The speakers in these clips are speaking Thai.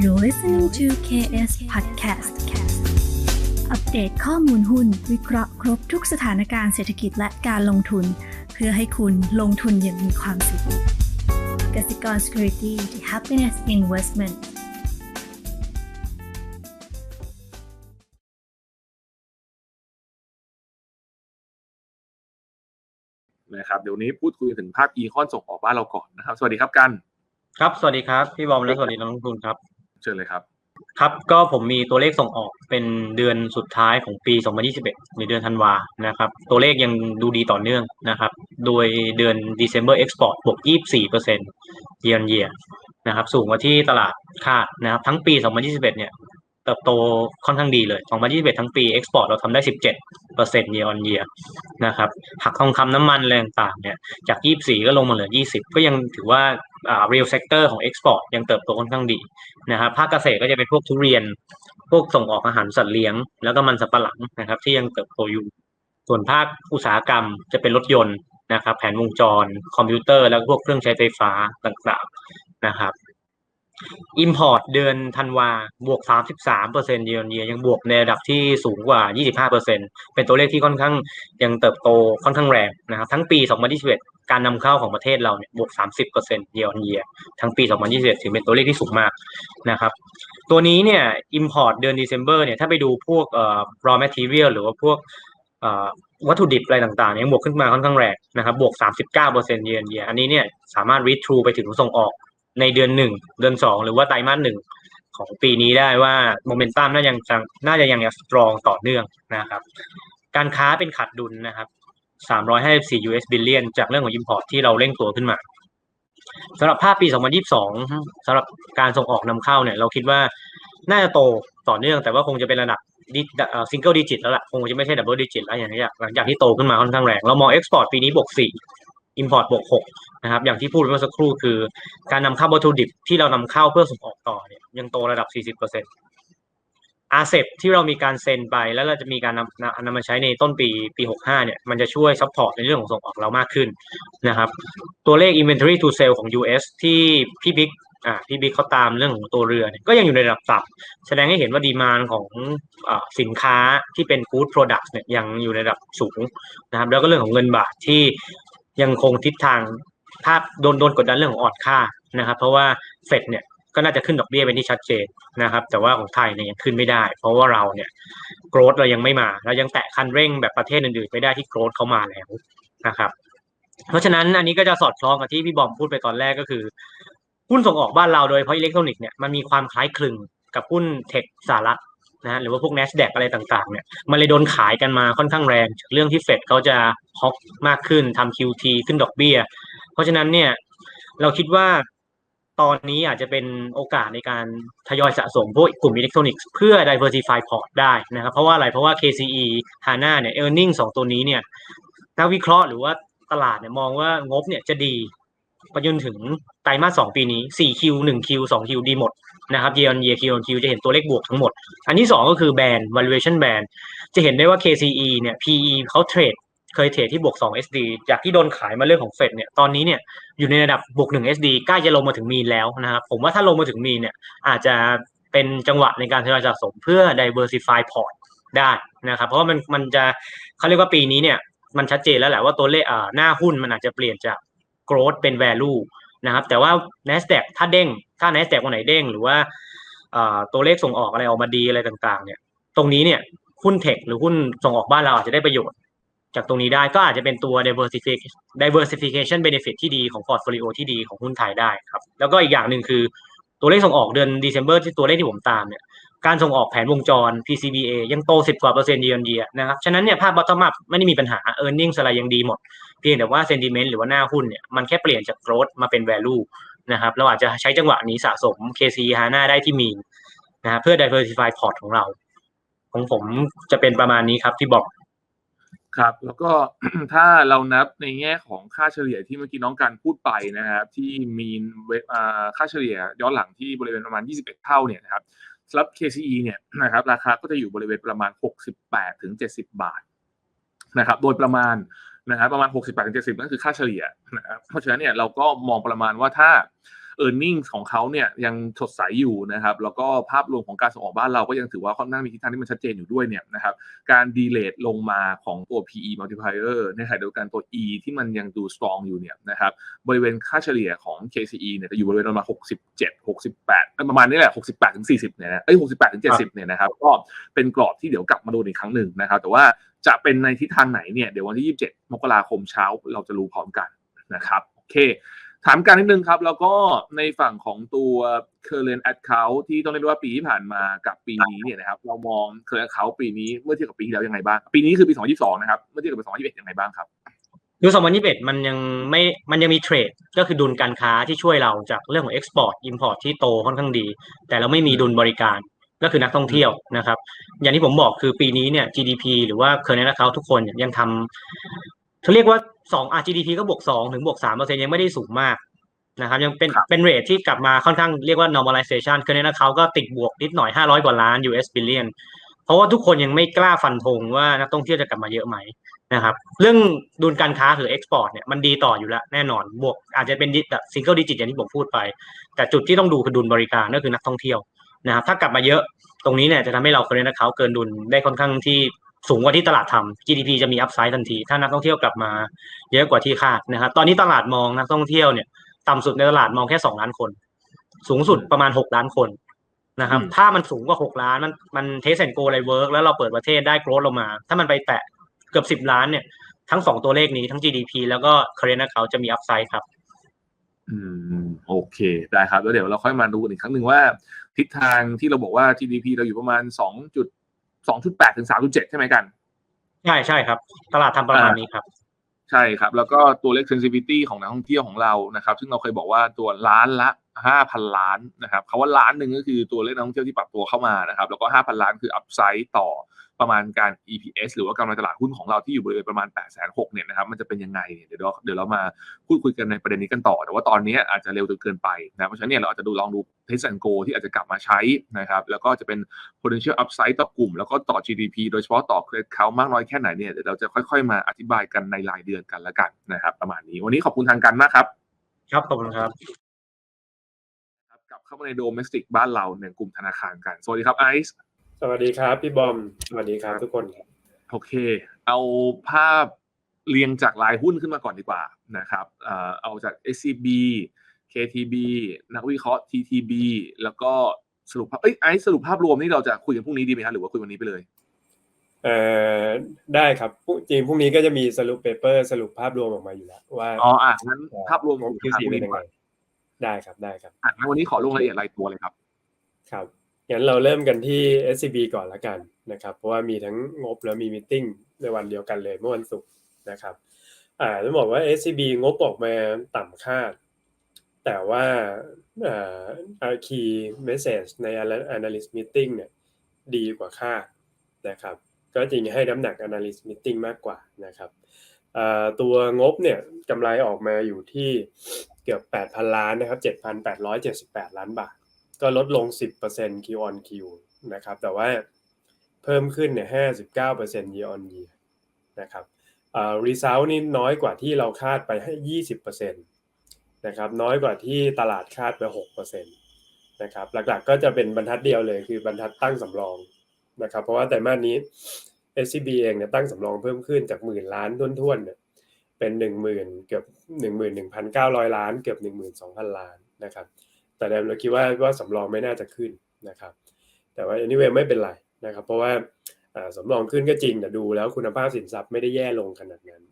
You're listening to KS Podcast อัปเดตข้อมูลหุ้น วิเคราะห์ครบทุกสถานการณ์เศรษฐกิจและการลงทุน เพื่อให้คุณลงทุนอย่างมีความสุขกสิกร Security the Happiness Investment นะครับเดี๋ยวนี้พูดคุยถึงภาพอีคอนส่งออกบ้านเราก่อนนะครับ สวัสดีครับกัน ครับ สวัสดีครับ พี่บอมและสวัสดีนักลงทุนครับ เชิญเลยครับ ครับก็ผมมีตัวเลขส่งออกเป็นเดือนสุดท้ายของปี 2021 ในเดือนธันวานะครับ ตัวเลขยังดูดีต่อเนื่องนะครับ โดยเดือน December Export บวก 24% year on year นะครับ สูงกว่าที่ตลาดคาดนะครับ ทั้งปี 2021 เนี่ย เติบโตค่อนข้างดีเลย2021 ทั้งปี Export เราทำได้ 17% year on year นะครับ หักทองคำน้ำมันอะไรต่างๆเนี่ย จาก 24 ก็ลงมาเหลือ 20 ก็ยังถือว่าอ่า real sector ของ export ยังเติบโตค่อนข้างดีนะครับ ภาคเกษตรก็จะเป็นพวกทุเรียน พวกส่งออกอาหารสัตว์เลี้ยง แล้วก็มันสำปะหลังนะครับ ที่ยังเติบโตอยู่ ส่วนภาคอุตสาหกรรมจะเป็นรถยนต์นะครับ แผนวงจร คอมพิวเตอร์ แล้วก็พวกเครื่องใช้ไฟฟ้าต่างๆนะครับ Import เดือนธันวาบวก 33%เยนเยียยังบวกในระดับที่สูงกว่า 25%เป็นตัวเลขที่ค่อนข้างยังเติบโตค่อนข้างแรงนะครับทั้งปี 2021 การนำเข้าของประเทศเราเนี่ยบวก 30%เยนเยียทั้งปี 2021 ถือเป็นตัวเลขที่สูงมากนะครับตัวนี้เนี่ย Import เดือน December เนี่ยถ้าไปดูพวกเอ่อ raw material หรือว่าพวกเอ่อวัตถุดิบอะไรต่างๆเนี่ยบวกขึ้นมาค่อนข้างแรงนะครับบวก 39%เยนเยียอันนี้เนี่ยสามารถ read through ไปถึงส่งออก ในเดือนหนึ่งเดือนสองหรือว่าไตรมาสหนึ่งของปีนี้ได้ว่าโมเมนตัมน่ายังน่าจะยังสตรองต่อเนื่องนะครับ การค้าเป็นขาดดุลนะครับ 354 US billion จากเรื่องของ import ที่เราเร่งตัวขึ้นมาสำหรับภาพปี 2022 สำหรับการส่งออกนำเข้าเนี่ย เราคิดว่าน่าจะโตต่อเนื่อง แต่ว่าคงจะเป็นระดับซิงเกิลดิจิตแล้วล่ะ คงจะไม่ใช่ดับเบิลดิจิตแล้วอย่างนี้หลังจากที่โตขึ้นมาค่อนข้างแรง เรามอง export ปีนี้บวก4 import บวก6 นะครับ อย่างที่พูดเมื่อสักครู่คือ การนำเข้าวัตถุดิบที่เรานำเข้าเพื่อส่งออกต่อเนี่ยยังโตระดับ 40%อาเซที่เรามีการเซ็นไปแล้วเราจะมีการนำนำมาใช้ในต้นปีปี 65 เนี่ย มันจะช่วยซัพพอร์ตในเรื่องของส่งออกเรามากขึ้นนะครับ ตัวเลข inventory to sale ของ US ที่พี่บิ๊กอ่าพี่บิ๊กเขาตามเรื่องของตัวเรือเนี่ยก็ยังอยู่ในระดับต่ำแสดงให้เห็นว่าดีมานของอสินค้าที่เป็น good product เนี่ยยังอยู่ในระดับสูงนะครับ แล้วก็เรื่องของเงินบาทที่ยังคงทิศทาง ภาพโดนโดนกดดันเรื่องของออนค่านะครับ เพราะว่าเฟดเนี่ยก็น่าจะขึ้นดอกเบี้ยเป็นที่ชัดเจนนะครับ แต่ว่าของไทยเนี่ยยังขึ้นไม่ได้ เพราะว่าเราเนี่ยโกรดเรายังไม่มาเรายังแตะคันเร่งแบบประเทศอื่นๆไม่ได้ที่โกรดเขามาแล้วนะครับ เพราะฉะนั้นอันนี้ก็จะสอดคล้องกับที่พี่บอมพูดไปตอนแรกก็คือหุ้นส่งออกบ้านเราโดยเฉพาะอิเล็กทรอนิกส์เนี่ยมันมีความคล้ายคลึงกับหุ้นเทคสหรัฐนะหรือว่าพวก NASDAQ อะไรต่างๆเนี่ยมันเลยโดนขายกันมาค่อนข้างแรง เรื่องที่เฟดเขาจะฮอกมากขึ้นทำ QT ขึ้นดอกเบี้ย เพราะฉะนั้นเนี่ยเราคิดว่าตอนนี้อาจจะเป็นโอกาสในการทยอยสะสมพวกกลุ่มอิเล็กทรอนิกส์เพื่อ diversify port ได้นะครับเพราะว่าอะไรเพราะว่า KCE HANA เนี่ย earning สองตัวนี้เนี่ยนักวิเคราะห์หรือว่าตลาดเนี่ยมองว่างบเนี่ยจะดีไปจนถึงไตรมาสสองปีนี้ 4Q 1Q 2Q ดีหมดนะครับ year on year Q on Q จะเห็นตัวเลขบวกทั้งหมด อันที่สองก็คือแบรนด์ valuation band จะเห็นได้ว่า KCE เนี่ย PE เขาเทรด เคยเทรดที่บวก2 SD จากที่โดนขายมาเรื่องของเฟดเนี่ยตอนนี้เนี่ยอยู่ในระดับบวก1 SD ใกล้จะลงมาถึงมีนแล้วนะครับผมว่าถ้าลงมาถึงมีนเนี่ยอาจจะเป็นจังหวะในการทยอยสะสมเพื่อ diversify port ได้นะครับเพราะว่ามันมันจะเขาเรียกว่าปีนี้เนี่ยมันชัดเจนแล้วแหละว่าตัวเลขอ่าหน้าหุ้นมันอาจจะเปลี่ยนจาก growth เป็น value นะครับแต่ว่า NASDAQ ถ้าเด้ง ถ้า NASDAQ วันไหนเด้ง หรือว่าตัวเลขส่งออกอะไรออกมาดีอะไรต่างๆเนี่ยตรงนี้เนี่ยหุ้นเทคหรือหุ้นส่งออกบ้านเราอาจจะได้ประโยชน์ จากตรงนี้ได้ก็อาจจะเป็นตัว diversification diversification benefit ที่ดีของ portfolio ที่ดีของหุ้นไทยได้ครับ แล้วก็อีกอย่างหนึ่งคือตัวเลขส่งออกเดือน December ที่ตัวเลขที่ผมตามเนี่ยการส่งออกแผนวงจร PCBA ยังโต 10 กว่าเปอร์เซ็นต์เยือนเยียนะครับ ฉะนั้นเนี่ยภาพ bottom up ไม่ได้มีปัญหา earnings อะไรยังดีหมด เพียงแต่ว่า sentiment หรือว่าหน้าหุ้นเนี่ยมันแค่เปลี่ยนจาก growth มาเป็น value นะครับเราอาจจะใช้จังหวะนี้สะสม KC HANA ได้ที่มีนะเพื่อ diversify port ของเรา ของผมจะเป็นประมาณนี้ครับที่บอก ครับ แล้วก็ถ้าเรานับในแง่ของค่าเฉลี่ยที่เมื่อกี้น้องการพูดไปนะครับ ที่มีค่าเฉลี่ยย้อนหลังที่บริเวณประมาณ 21 เท่าเนี่ยนะครับสำหรับ KCE เนี่ยนะครับราคาก็จะอยู่บริเวณประมาณ 68ถึง70 บาทนะครับ โดยประมาณนะครับประมาณ 68ถึง70 นั่นคือค่าเฉลี่ยนะครับเพราะฉะนั้นเนี่ยเราก็มองประมาณว่าถ้า e a r n i n g ของเขาเนี่ยยังสดใสอยู่นะครับแล้วก็ภาพรวมของการส่งออกบ้านเราก็ยังถือว่าค่อนข้างมีทิศทางที่มันชัดเจนอยู่ด้วยเนี่ยนะครับการดีเลทลงมาของตัว PE multiplier ในขณะเดียวกันตัว E ที่มันยังดู strong อยู่เนี่ยนะครับบริเวณค่าเฉลี่ยของ KCE เนี่ยจะอยู่บริเวณประมาณ67 68เอ้ยประมาณนี้แหละ 68ถึง40เนี่ยนะเอ้ย68ถึง70เนี่ยนะครับก็เป็นกรอบที่เดี๋ยวกลับมาดูอีกครั้งหนึ่งนะครับ แต่ว่าจะเป็นในทิศทางไหนเนี่ยเดี๋ยววันที่ 27 มกราคมเช้าเราจะรู้พร้อมกันนะครับโอเค ถามการนิดนึงครับ แล้วก็ในฝั่งของตัว current account ที่ต้องเรียกว่าปีที่ผ่านมากับปีนี้เนี่ยนะครับ เรามอง current account ปีนี้เมื่อเทียบกับปีที่แล้วยังไงบ้าง ปีนี้คือปี 2022 นะครับ เมื่อเทียบกับปี 2021 ยังไงบ้างครับคือ2021 มันยังไม่ มันยังมีเทรด ก็คือดุลการค้าที่ช่วยเราจากเรื่องของ Export Import ที่โตค่อนข้างดี แต่เราไม่มีดุลบริการก็คือนักท่องเที่ยวนะครับ อย่างที่ผมบอกคือปีนี้เนี่ย GDP หรือว่า current account ทุกคนยยังทำ เขาเรียกว่า2อะ GDP ก็บวก2ถึงบวก3เปอร์เซ็นยังไม่ได้สูงมากนะครับยังเป็นครับเป็นเรทที่กลับมาค่อนข้างเรียกว่า normalization current account ก็ติดบวกนิดหน่อย 500 กว่าล้าน US billion เพราะว่าทุกคนยังไม่กล้าฟันธงว่านักท่องเที่ยวจะกลับมาเยอะไหมนะครับเรื่องดุลการค้าหรือเอ็กซ์พอร์ตเนี่ยมันดีต่ออยู่แล้วแน่นอนบวกอาจจะเป็นแบบซิงเกิลดิจิตอย่างที่ผมพูดไป แต่จุดที่ต้องดูคือดุลบริการก็คือนักท่องเที่ยวนะครับถ้ากลับมาเยอะตรงนี้เนี่ยจะทำให้เราเคยนะเขาเกินดุลได้ค่อนข้างที่ สูงกว่าที่ตลาดทำ GDP จะมีอัพไซด์ทันที ถ้านักท่องเที่ยวกลับมาเยอะกว่าที่คาดนะครับ ตอนนี้ตลาดมองนักท่องเที่ยวเนี่ยต่ำสุดในตลาดมองแค่สองล้านคน สูงสุดประมาณหกล้านคนนะครับอืมถ้ามันสูงกว่าหกล้านมันมันเทสแอนโกอะไรเวิร์กแล้วเราเปิดประเทศได้โกรธลงมา ถ้ามันไปแตะเกือบสิบล้านเนี่ยทั้งสองตัวเลขนี้ทั้ง GDP แล้วก็ current account จะมี upside ครับ อืม โอเค ได้ครับ แล้วเดี๋ยวเราค่อยมาดูกันอีกครั้งหนึ่งว่า ทิศทางที่เราบอกว่า GDP เราอยู่ประมาณ2จุด 2.8ถึง3.7ใช่ไหมกัน ใช่ใช่ครับ ตลาดทำประมาณนี้ครับ ใช่ครับ แล้วก็ตัวเลข sensitivity ของนักท่องเที่ยวของเรานะครับ ซึ่งเราเคยบอกว่าตัวล้านละ5,000ล้านนะครับคาว่าล้านหนึ่งก็คือตัวเลขนักท่องเที่ยวที่ปรับตัวเข้ามานะครับ แล้วก็5,000ล้านคือ upside ต่อ ประมาณการ EPS หรือว่ากำไรตลาดหุ้นของเราที่อยู่บริเวณประมาณ8 6 0 0 0เนี่ยนะครับมันจะเป็นยังไงเนี่ยเดี๋ยวเราเดี๋ยวเรามาพูดคุยกันในประเด็นนี้กันต่อ แต่ว่าตอนนี้อาจจะเร็วจนเกินไปนะเพราะฉะนั้นเนี่ยเราอาจจะดูลองดู Test and Go ที่อาจจะกลับมาใช้นะครับแล้วก็จะเป็น potential upside ต่อกลุ่ม แล้วก็ต่อ GDP โดยเฉพาะต่อ credit count มากน้อยแค่ไหนเนี่ยเดี๋ยวเราจะค่อยๆ มาอธิบายกันในรายเดือนกันละกันนะครับประมาณนี้วันนี้ขอบคุณทางการมากครับ ครับขอบคุณครับครับกลับเข้ามาในโดเมสติกบ้านเราในกลุ่มธนาคารกันสวัสดีครับไอซ์ สวัสดีครับพี่บอม สวัสดีครับทุกคนครับโอเค เอาภาพเรียงจากรายหุ้นขึ้นมาก่อนดีกว่านะครับเอ่อเอาจาก SCB KTB นักวิเคราะห์ TTB แล้วก็สรุปภาพเอ้ยไอซ์สรุปภาพรวมนี่เราจะคุยกันพรุ่งนี้ดีไหมครับหรือว่าคุยวันนี้ไปเลยเอ่อได้ครับพรุ่งจริงพรุ่งนี้ก็จะมีสรุปเปเปอร์สรุปภาพรวมออกมาอยู่แล้วว่าอ๋ออะงั้นภาพรวมของคุย Q4 กันพรุ่งเป็นนี้ยัดีงกไงว่าได้ครับได้ครับอะงั้นวันนี้ขอลงรายละเอียดรายตัวเลยครับ ครับ งั้นเราเริ่มกันที่ SCB ก่อนละกันนะครับ เพราะว่ามีทั้งงบแล้วมีมิ팅ในวันเดียวกันเลยเมื่อวันศุกร์นะครับอ่าต้องบอกว่า SCB งบออกมาต่ำคาด แต่ว่าอ่า key message ใน analyst meeting เนี่ยดีกว่าคาดนะครับ ก็จริงให้น้ำหนัก analyst meeting มากกว่านะครับตัวงบเนี่ยกำไรออกมาอยู่ที่เกือบ 8,000 ล้านนะครับ 7,878 ล้านบาท ก็ลดลง 10% Q on Q นะครับ แต่ว่าเพิ่มขึ้นเนี่ย59% year on year นะครับอ่า result นี่น้อยกว่าที่เราคาดไปให้ 20%นะครับ น้อยกว่าที่ตลาดคาดไป 6%นะครับ หลักๆก็จะเป็นบรรทัดเดียวเลย คือบรรทัดตั้งสำรองนะครับ เพราะว่าไตรมาสนี้ SCB เองเนี่ยตั้งสำรองเพิ่มขึ้นจากหมื่นล้านท้วนๆเนี่ยเป็นหนึ่งหมื่นเกือบหนึ่งหมื่นหนึ่งพันเก้าร้อยล้าน เกือบหนึ่งหมื่นสองพันล้านนะครับ แต่เดิมเราคิดว่าว่าสำรองไม่น่าจะขึ้นนะครับ แต่ว่า anyway ไม่เป็นไรนะครับ เพราะว่าสำรองขึ้นก็จริงแต่ดูแล้วคุณภาพสินทรัพย์ไม่ได้แย่ลงขนาดนั้น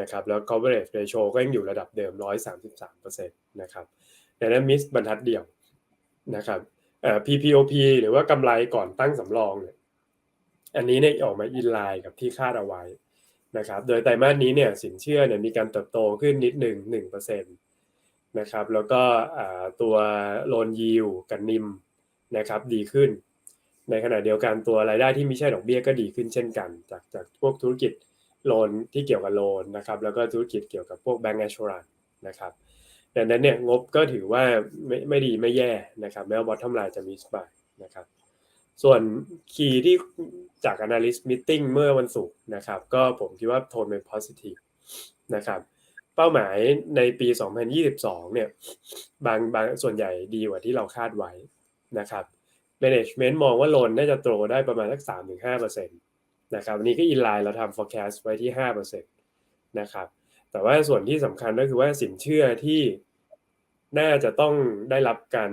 นะครับแล้ว coverage ratio ก็ยังอยู่ระดับเดิม 133%นะครับดังนั้นมิสบรรทัดเดียวนะครับเอ่อ PPOP หรือว่ากำไรก่อนตั้งสำรองเนี่ยอันนี้เนี่ยออกมาอินไลน์กับที่คาดเอาไว้นะครับ โดยไตรมาสนี้เนี่ยสินเชื่อเนี่ยมีการเติบโตขึ้นนิดหนึ่งหนึ่งเปอร์เซ็ นะครับ แล้วก็ตัวโลนยิวกับนิมนะครับดีขึ้น ในขณะเดียวกันตัวรายได้ที่ไม่ใช่ดอกเบี้ยก็ดีขึ้นเช่นกัน จากจากพวกธุรกิจโลนที่เกี่ยวกับโลนนะครับแล้วก็ธุรกิจเกี่ยวกับพวกแบงก์แอชช r รันนะครับดังนั้นเนี่ยงบก็ถือว่าไม่ไม่ดีไม่แย่นะครับแม้ว่าบอททอมไลน์จะมีสบายนะครับส่วนคีย์ที่จาก analyst meeting เมื่อวันศุกร์นะครับก็ผมคิดว่าโทนเป็น positive นะครับ เป้าหมายในปี 2022 เนี่ยบางบางส่วนใหญ่ดีกว่าที่เราคาดไว้นะครับ management มองว่าโลนน่าจะโตได้ประมาณสัก 3-5%นะครับวันนี้ก็อินไลน์เราทำ forecast ไว้ที่ 5%นะครับ แต่ว่าส่วนที่สำคัญก็คือว่าสินเชื่อที่น่าจะต้องได้รับการ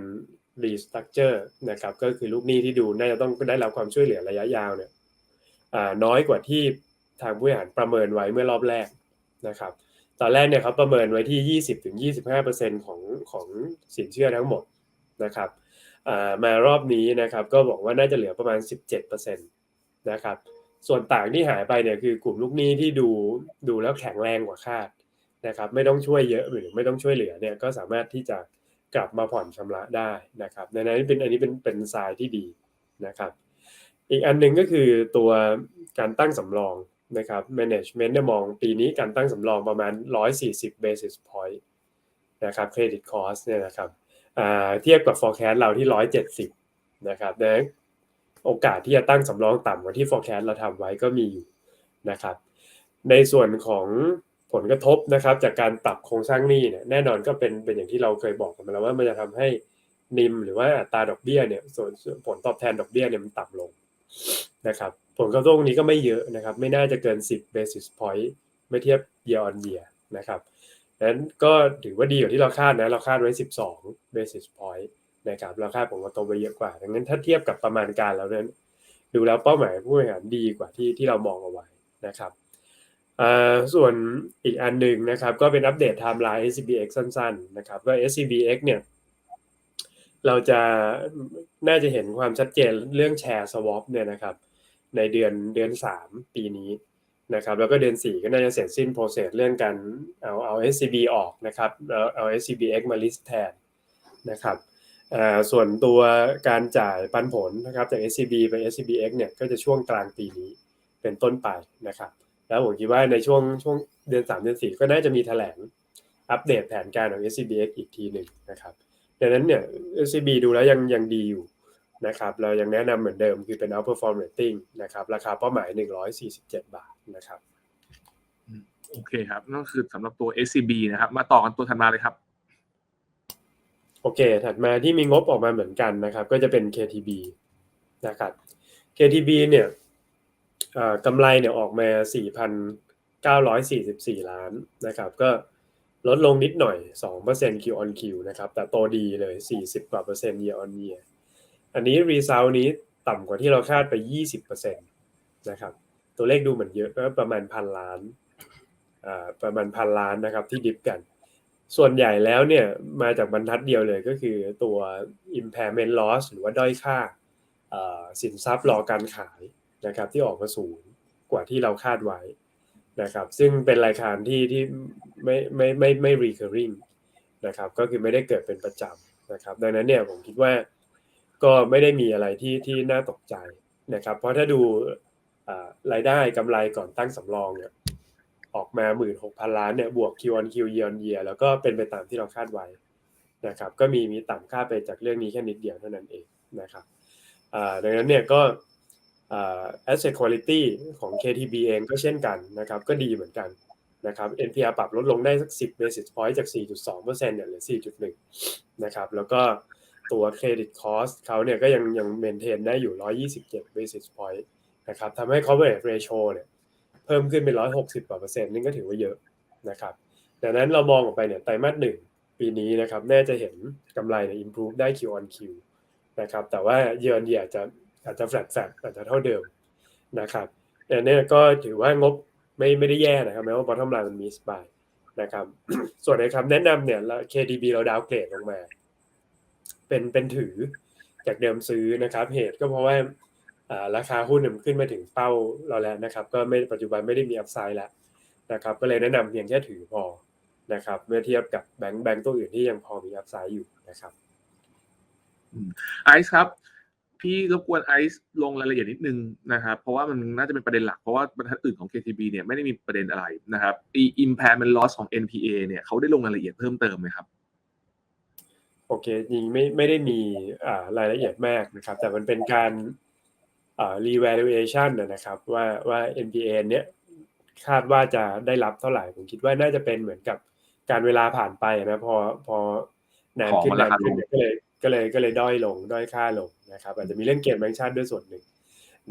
restructure นะครับก็คือลูกหนี้ที่ดูน่าจะต้องได้รับความช่วยเหลือระยะยาวเนี่ยน้อยกว่าที่ทางผู้บริหารประเมินไว้เมื่อรอบแรกนะครับ ตอนแรกเนี่ยเขาประเมินไว้ที่ 20-25%ของของสินเชื่อทั้งหมดนะครับมารอบนี้นะครับก็บอกว่าน่าจะเหลือประมาณ 17%นะครับส่วนต่างที่หายไปเนี่ยคือกลุ่มลูกหนี้ที่ดูดูแล้วแข็งแรงกว่าคาดนะครับไม่ต้องช่วยเยอะหรือไม่ต้องช่วยเหลือเนี่ยก็สามารถที่จะกลับมาผ่อนชำระได้นะครับในนั้นเป็นอันนี้เป็นเป็นทรายที่ดีนะครับ อีกอันหนึ่งก็คือตัวการตั้งสำรอง นะครับ management เนี่ยมองปีนี้การตั้งสำรองประมาณ 140 basis point นะครับ credit cost เนี่ยนะครับเทียบกับ forecast เราที่ 170 นะครับดังนั้นโอกาสที่จะตั้งสำรองต่ำกว่าที่ forecast เราทำไว้ก็มีอยู่นะครับ ในส่วนของผลกระทบนะครับจากการปรับโครงสร้างหนี้เนี่ยแน่นอนก็เป็นเป็นอย่างที่เราเคยบอกกันมาแล้วว่ามันจะทำให้นิมหรือว่าอัตราดอกเบี้ยเนี่ยส่วนส่วนผลตอบแทนดอกเบี้ยเนี่ยมันต่ำลง นะครับผลกระทบตรงนี้ก็ไม่เยอะนะครับ ไม่น่าจะเกิน 10 basis point ไม่เทียบ year on year นะครับนั้นก็ถือว่าดีกว่าที่เราคาดนะ เราคาดไว้ 12 basis point นะครับ เราคาดผลกระทบไว้เยอะกว่า ดังนั้นถ้าเทียบกับประมาณการแล้วนั้น ดูแล้วเป้าหมายผู้บริหารดีกว่าที่ที่เรามองเอาไว้นะครับส่วนอีกอันหนึ่งนะครับ ก็เป็นอัปเดตไทม์ไลน์ SCBX สั้นๆนะครับก็ SCBX เนี่ย เราจะน่าจะเห็นความชัดเจนเรื่องแชร์ swap เนี่ยนะครับในเดือนเดือน 3 ปีนี้นะครับแล้วก็เดือน 4 ก็น่าจะเสร็จสิ้น process เรื่องการเอาเอา SCB ออกนะครับแล้วเอา SCBX มา list แทนนะครับส่วนตัวการจ่ายปันผลนะครับจาก SCB ไป SCBX เนี่ยก็จะช่วงกลางปีนี้เป็นต้นไปนะครับแล้วผมคิดว่าในช่วงช่วงเดือน 3 เดือน 4 ก็น่าจะมีแถลงอัปเดตแผนการของ SCBX อีกทีหนึ่งนะครับ ดังนั้นเนี่ย SCB ดูแล้วยังยังดีอยู่นะครับ เรายังแนะนำเหมือนเดิมคือเป็น outperform rating นะครับ ราคาเป้าหมาย 147 บาทนะครับ โอเคครับ นั่นคือสำหรับตัว SCB นะครับ มาต่อกันตัวถัดมาเลยครับ โอเค ถัดมาที่มีงบออกมาเหมือนกันนะครับ ก็จะเป็น KTB นะครับ KTB เนี่ยเอ่อกำไรเนี่ยออกมา 4,944 ล้านนะครับ ก็ ลดลงนิดหน่อย 2% Q on Q นะครับ แต่โตดีเลย 40 กว่าเปอร์เซ็นต์ year on year อันนี้ result นี้ต่ำกว่าที่เราคาดไป 20%นะครับ ตัวเลขดูเหมือนเยอะก็ประมาณพันล้านอ่าประมาณพันล้านนะครับที่ดิฟกัน ส่วนใหญ่แล้วเนี่ยมาจากบรรทัดเดียวเลยก็คือตัว impairment loss หรือว่าด้อยค่าอ่อสินทรัพย์รอการขายนะครับที่ออกมาสูงกว่าที่เราคาดไว้ นะครับซึ่งเป็นรายการที่ที่ไม่ไม่ไม่ไม่ recurring นะครับก็คือไม่ได้เกิดเป็นประจำนะครับดังนั้นเนี่ยผมคิดว่าก็ไม่ได้มีอะไรที่ที่น่าตกใจนะครับเพราะถ้าดูรายได้กำไรก่อนตั้งสำรองเนี่ยออกมา16,000ล้านเนี่ยบวก Q on Q year on year แล้วก็เป็นไปตามที่เราคาดไว้นะครับก็มีมีต่ำค่าไปจากเรื่องนี้แค่นิดเดียวเท่านั้นเองนะครับดังนั้นเนี่ยก็ asset quality ของ KTB เองก็เช่นกันนะครับก็ดีเหมือนกันนะครับ NPL ปรับลดลงได้สัก 10 basis point จาก 4.2%เนี่ยเหลือ 4.1 นะครับแล้วก็ตัว credit cost เขาเนี่ยก็ยังยัง maintain ได้อยู่ 127 basis point นะครับทำให้ coverage ratio เนี่ยเพิ่มขึ้นเป็นร้อยหกสิบกว่าเปอร์เซ็นต์นี่ก็ถือว่าเยอะนะครับดังนั้นเรามองออกไปเนี่ยไตรมาสหนึ่งปีนี้นะครับ แน่จะเห็นกำไรเนี่ย improve ได้ Q on Q นะครับแต่ว่า year on year อาจจะ อาจจะ flat flat อาจจะเท่าเดิมนะครับแต่เนี่ยก็ถือว่างบไม่ไม่ได้แย่นะครับแม้ว่า bottom line มัน miss by นะครับส่วนในคำแนะนำเนี่ย KDB เราดาวเกรดลงมา เป็นเป็นถือจากเดิมซื้อนะครับ เหตุก็เพราะว่าราคาหุ้นมันขึ้นมาถึงเป้าเราแล้วนะครับ ก็ไม่ปัจจุบันไม่ได้มีอัพไซด์แล้วนะครับ ก็เลยแนะนำเพียงแค่ถือพอนะครับ เมื่อเทียบกับแบงก์แบงก์ตัวอื่นที่ยังพอมีอัพไซด์อยู่นะครับไอซ์ครับ พี่รบกวนไอซ์ลงรายละเอียดนิดนึงนะครับเพราะว่ามันน่าจะเป็นประเด็นหลัก เพราะว่าบรรทัดอื่นของ KTB เนี่ยไม่ได้มีประเด็นอะไรนะครับอี impairment loss ของ NPA เนี่ยเขาได้ลงรายละเอียดเพิ่มเติมไหมครับโอเคจริงไม่ไม่ได้มีรายละเอียดมากนะครับ แต่มันเป็นการอ่า revaluation นะนะครับว่าว่า NPA เนี้ยคาดว่าจะได้รับเท่าไหร่ ผมคิดว่าน่าจะเป็นเหมือนกับการเวลาผ่านไปนะพอพอนานขึ้นนานขึ้นเนี่ยก็เลย ก็เลยก็เลยด้อยลงด้อยค่าลงนะครับ อาจจะมีเรื่องเกมแบงก์ชาติด้วยส่วนหนึ่ง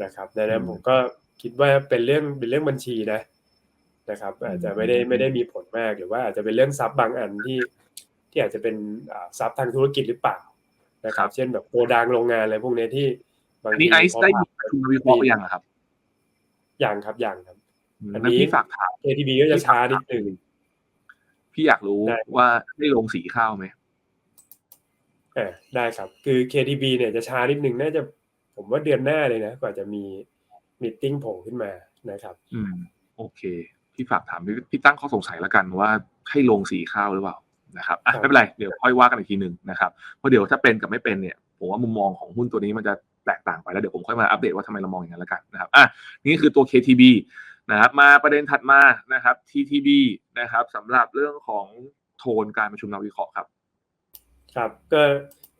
นะครับดังนั้นผมก็คิดว่าเป็นเรื่องเป็นเรื่องบัญชีนะนะครับ อาจจะไม่ได้ไม่ได้มีผลมากหรือว่าอาจจะเป็นเรื่องซับบางอันที่ที่อาจจะเป็นอ่าซับทางธุรกิจหรือเปล่านะครับ เช่นแบบโกดังโรงงานอะไรพวกเนี้ยที่บางอันทีนี้ไอซ์พอได้ผ่ามีประชุมวิเคราะห์ไปยังอะครับอย่างครับอย่างครับอืมอันแล้วนี้พี่ฝากถาม KTB ก็จะช้านิดนึงพี่อยากรู้ได้ว่าได้ลงสีข้าวไหม อ่าได้ครับ คือ KTB เนี่ยจะช้านิดนึงน่าจะผมว่าเดือนหน้าเลยนะ กว่าจะมีมีติ้งโผล่ขึ้นมานะครับ อืม โอเค พี่ฝากถามพี่พี่ตั้งข้อสงสัยแล้วกันว่าให้ลงสีข้าวหรือเปล่านะครับอะครับไม่เป็นไรเดี๋ยวค่อยว่ากันอีกทีหนึ่งนะครับเพราะเดี๋ยวถ้าเป็นกับไม่เป็นเนี่ยผมว่ามุมมองของหุ้นตัวนี้มันจะแตกต่างไปแล้วเดี๋ยวผมค่อยมาอัปเดตว่าทำไมเรามองอย่างนั้นแล้วกันนะครับอะนี่คือตัว KTB นะครับมาประเด็นถัดมานะครับ TTB นะครับสำหรับเรื่องของโทนการประชุมนักวิเคราะห์ครับ ครับก็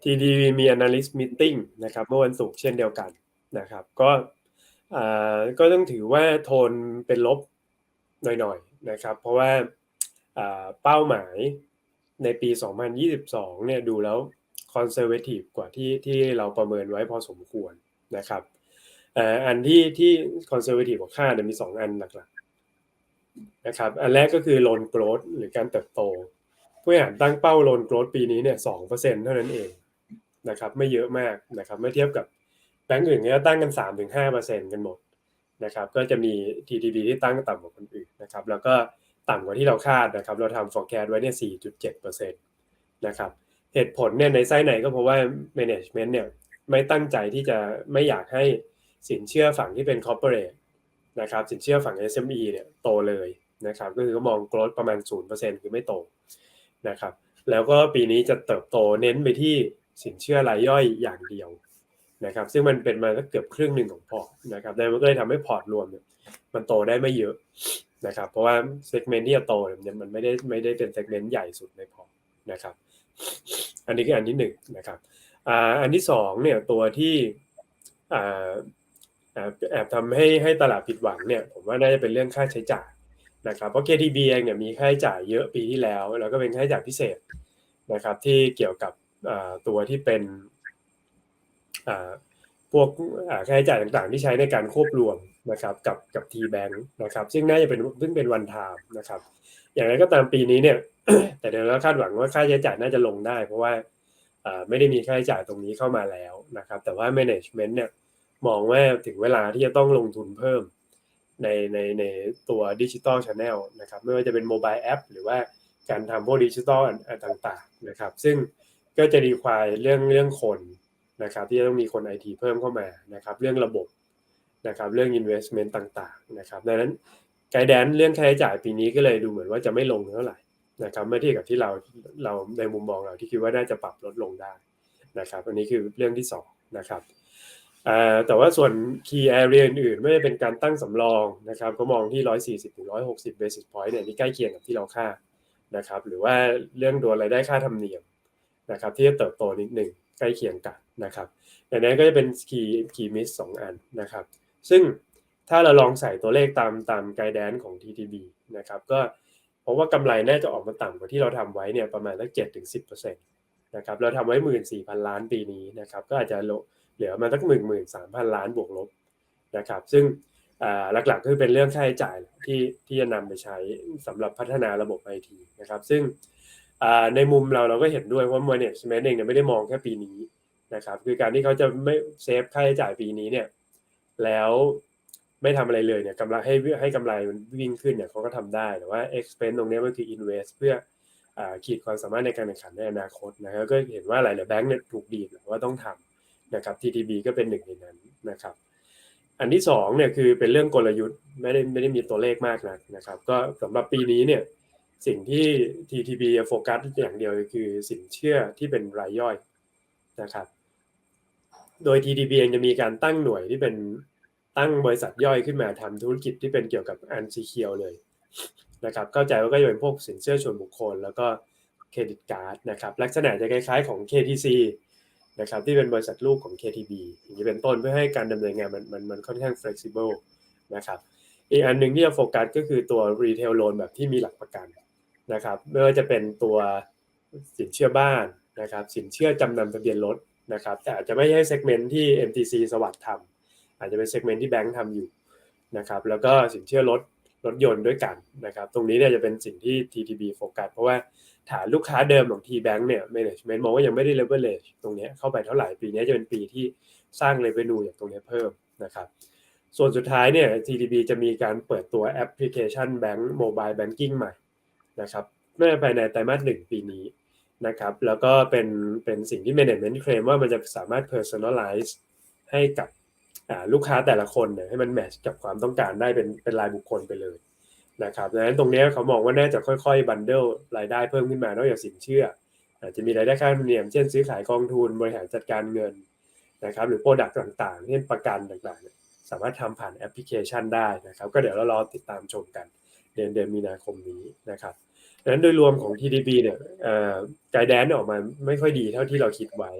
TTB มี analyst meeting นะครับเมื่อวันศุกร์เช่นเดียวกันนะครับ ก็อ่าก็ต้องถือว่าโทนเป็นลบหน่อยๆนะครับ เพราะว่าอ่าเป้าหมายในปี 2022 เนี่ยดูแล้ว conservative กว่าที่ที่เราประเมินไว้พอสมควรนะครับอ่ออันที่ที่ conservative กว่าคาดเนี่ยมี 2 อันหลักๆนะครับ อันแรกก็คือ loan growth หรือการเติบโต ผู้บริหารตั้งเป้า loan growth ปีนี้เนี่ย2%เปอร์เซ็นเท่านั้นเองนะครับไม่เยอะมากนะครับเมื่อเทียบกับแบงก์อื่นก็ตั้งกัน3-5%กันหมดนะครับก็จะมี TTB ที่ตั้งต่ำกว่าคนอื่นนะครับแล้วก็ต่ำกว่าที่เราคาดนะครับเราทำ forecast ไว้เนี่ย4.7%นะครับเหตุผลเนี่ยในไส้ไหนก็เพราะว่า management เนี่ยไม่ตั้งใจที่จะไม่อยากให้สินเชื่อฝั่งที่เป็น corporate นะครับสินเชื่อฝั่ง SME เนี่ยโตเลยนะครับก็คือมอง growth ประมาณ 0%คือไม่โต นะครับ แล้วก็ปีนี้จะเติบโตเน้นไปที่สินเชื่อรายย่อยอย่างเดียวนะครับ ซึ่งมันเป็นมาเกือบครึ่งหนึ่งของพอร์ตนะครับแต่มันก็เลยทำให้พอร์ตรวมเนี่ยมันโตได้ไม่เยอะนะครับ เพราะว่าเซกเมนต์ที่จะโตเนี่ยมันไม่ได้ไม่ได้เป็นเซกเมนต์ใหญ่สุดในพอร์ตนะครับ อันนี้คืออันที่หนึ่งนะครับอันที่สองเนี่ยตัวที่แอบทำให้ให้ตลาดผิดหวังเนี่ยผมว่าน่าจะเป็นเรื่องค่าใช้จ่าย นะครับเพราะ KTB เองเนี่ยมีค่าใช้จ่ายเยอะปีที่แล้ว แล้วก็เป็นค่าใช้จ่ายพิเศษนะครับที่เกี่ยวกับตัวที่เป็นพวกค่าใช้จ่ายต่างๆ ที่ใช้ในการควบรวมนะครับกับกับ T Bank นะครับซึ่งน่าจะเป็นซึ่งเป็นวันทามนะครับอย่างไรก็ตามปีนี้เนี่ยแต่เดี๋ยวเราคาดหวังว่าค่าใช้จ่ายน่าจะลงได้ เพราะว่าอ่าไม่ได้มีค่าใช้จ่ายตรงนี้เข้ามาแล้วนะครับแต่ว่า management เนี่ยมองว่าถึงเวลาที่จะต้องลงทุนเพิ่ม ในในในตัวดิจิตอลช n แนลนะครับไม่ว่าจะเป็นโมบายแอปหรือว่าการทำพวกดิจิตอลต่างๆนะครับ ซึ่งก็จะดีควายเรื่องเรื่องคนนะครับที่จะต้องมีคนไอทีเพิ่มเข้ามานะครับเรื่องระบบนะครับเรื่อง investment ต่างๆนะครับดังนั้นไกด์แดนเรื่องค่าใช้จ่ายปีนี้ก็เลยดูเหมือนว่าจะไม่ลงเท่าไหร่นะครับเมื่อเทียบกับที่เราเราในมุมมองเราที่คิดว่าน่าจะปรับลดลงได้นะครับ อันนี้คือเรื่องที่สองนะครับ แต่ว่าส่วน key area อื่นๆไม่ว่าเป็นการตั้งสำรองนะครับก็มองที่ 140ถึง160 basis point เนี่ยนี่ใกล้เคียงกับที่เราคาดนะครับหรือว่าเรื่องตัวรายได้ค่าธรรมเนียมนะครับที่จะเติบโตนิดหนึ่งใกล้เคียงกันนะครับดังนั้นก็จะเป็น key key miss สองอันนะครับ ซึ่งถ้าเราลองใส่ตัวเลขตามตามไกด์แดนของ TTB นะครับก็เพราะว่ากำไรน่าจะออกมาต่ำกว่าที่เราทำไว้เนี่ยประมาณสัก7ถึง10%นะครับเราทำไว้ 14,000 ล้านปีนี้นะครับก็อาจจะลด เหลือมาตั้งหมื่นหมื่นสามพันล้านบวกลบนะครับ ซึ่งหลักๆก็คือเป็นเรื่องค่าใช้จ่ายที่ที่จะนำไปใช้สำหรับพัฒนาระบบไอทีนะครับ ซึ่งในมุมเราเราก็เห็นด้วยว่า management เองเนี่ยไม่ได้มองแค่ปีนี้นะครับ คือการที่เขาจะไม่เซฟค่าใช้จ่ายปีนี้เนี่ย แล้วไม่ทำอะไรเลยเนี่ยกำไรให้ให้กำไรมันวิ่งขึ้นเนี่ยเขาก็ทำได้แต่ว่า expense ตรงนี้มันคือ invest เพื่อขีดความสามารถในการแข่งขันในอนาคตนะครับก็เห็นว่าหลายๆแบงก์เนี่ยถูกดีดว่าต้องทำ นะครับ TTB ก็เป็นหนึ่งในนั้นนะครับ อันที่สองเนี่ยคือเป็นเรื่องกลยุทธ์ไม่ได้ไม่ได้มีตัวเลขมากนะนะครับ ก็สำหรับปีนี้เนี่ยสิ่งที่ TTB โฟกัสอย่างเดียวคือสินเชื่อที่เป็นรายย่อยนะครับ โดย TTB เองจะมีการตั้งหน่วยที่เป็นตั้งบริษัทย่อยขึ้นมาทำธุรกิจที่เป็นเกี่ยวกับอันซีเคียวเลยนะครับ เข้าใจว่าก็จะเป็นพวกสินเชื่อส่วนบุคคล แล้วก็เครดิตการ์ดนะครับ ลักษณะจะคล้ายๆของ KTC นะครับที่เป็นบริษัทลูกของ KTB อย่างนี้เป็นต้นเพื่อให้การดำเนินงานมันมันมันค่อนข้าง flexible นะครับอีกอันหนึ่งที่จะโฟกัสก็คือตัว retail loan แบบที่มีหลักประกันนะครับไม่ว่าจะเป็นตัวสินเชื่อบ้านนะครับสินเชื่อจำนำทะเบียนรถนะครับแต่อาจจะไม่ใช่เซกเมนต์ที่ MTC สวัสดิ์ทำอาจจะเป็นเซกเมนต์ที่แบงค์ทำอยู่นะครับแล้วก็สินเชื่อรถรถยนต์ด้วยกันนะครับตรงนี้เนี่ยจะเป็นสิ่งที่ TTB โฟกัสเพราะว่า ฐานลูกค้าเดิมของ T-Bank เนี่ย management มองว่ายังไม่ได้ leverage ตรงนี้เข้าไปเท่าไหร่ปีนี้จะเป็นปีที่สร้าง revenue อย่างตรงนี้เพิ่มนะครับส่วนสุดท้ายเนี่ย TTB จะมีการเปิดตัวแอปพลิเคชัน Bank Mobile Banking ใหม่นะครับเมื่อภายในไตรมาสหนึ่งปีนี้นะครับแล้วก็เป็นเป็นสิ่งที่ Management เคลมว่ามันจะสามารถ Personalize ให้กับลูกค้าแต่ละคนเนี่ยให้มันแมทช์กับความต้องการได้เป็นเป็นรายบุคคลไปเลย นะครับดังนั้นตรงนี้เขามองว่าน่าจะค่อยๆบันเดิลรายได้เพิ่มขึ้นมานอกจากสินเชื่อ อาจจะมีรายได้ค่าธรรมเนียม เช่นซื้อขายกองทุนบริหารจัดการเงินนะครับหรือโปรดักต์ต่างๆเช่นประกันต่างๆ สามารถทำผ่านแอปพลิเคชันได้นะครับ ก็เดี๋ยวเรารอติดตามชมกันเดือนเดือนมีนาคมนี้นะครับดังนั้นโดยรวมของ TDB เนี่ยไกด์แดนออกมาไม่ค่อยดีเท่าที่เราคิดไว้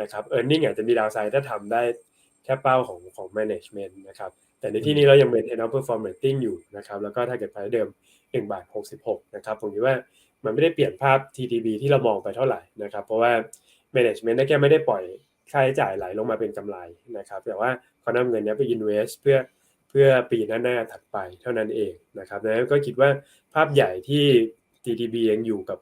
นะครับเออร์เน็งอาจจะมีดาวไซด์ถ้าทำได้แค่เป้าของของ management นะครับ แต่ในที่นี้เรายังเป็น end of perform rating อยู่นะครับแล้วก็ถ้าเกิดไปเดิม1บาท66นะครับผมคิดว่ามันไม่ได้เปลี่ยนภาพ TTB ที่เรามองไปเท่าไหร่นะครับเพราะว่า management ได้แค่ไม่ได้ปล่อยค่าใช้จ่ายไหลลงมาเป็นกำไรนะครับแต่ว่าเขานำเงินนี้ไป invest เพื่อเพื่อปีหน้าๆถัดไปเท่านั้นเองนะครับดังนั้นก็คิดว่าภาพใหญ่ที่ TTB ยังอยู่กับ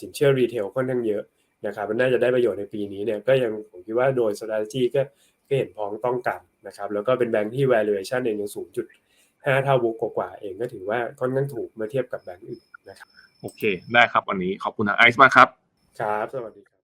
สินเชื่อรีเทลค่อนข้างเยอะนะครับมันน่าจะได้ประโยชน์ในปีนี้เนี่ยก็ยังผมคิดว่าโดย strategy ก็ก็เห็นพ้องต้องกัน นะครับแล้วก็เป็นแบงค์ที่ valuation เองยังสูงจุด5เท่าบุกกว่าๆเองก็ถือว่าค่อนข้างถูกเมื่อเทียบกับแบงค์อื่นนะครับโอเค ได้ครับวันนี้ขอบคุณทางไอซ์มากครับ ครับ สวัสดีครับ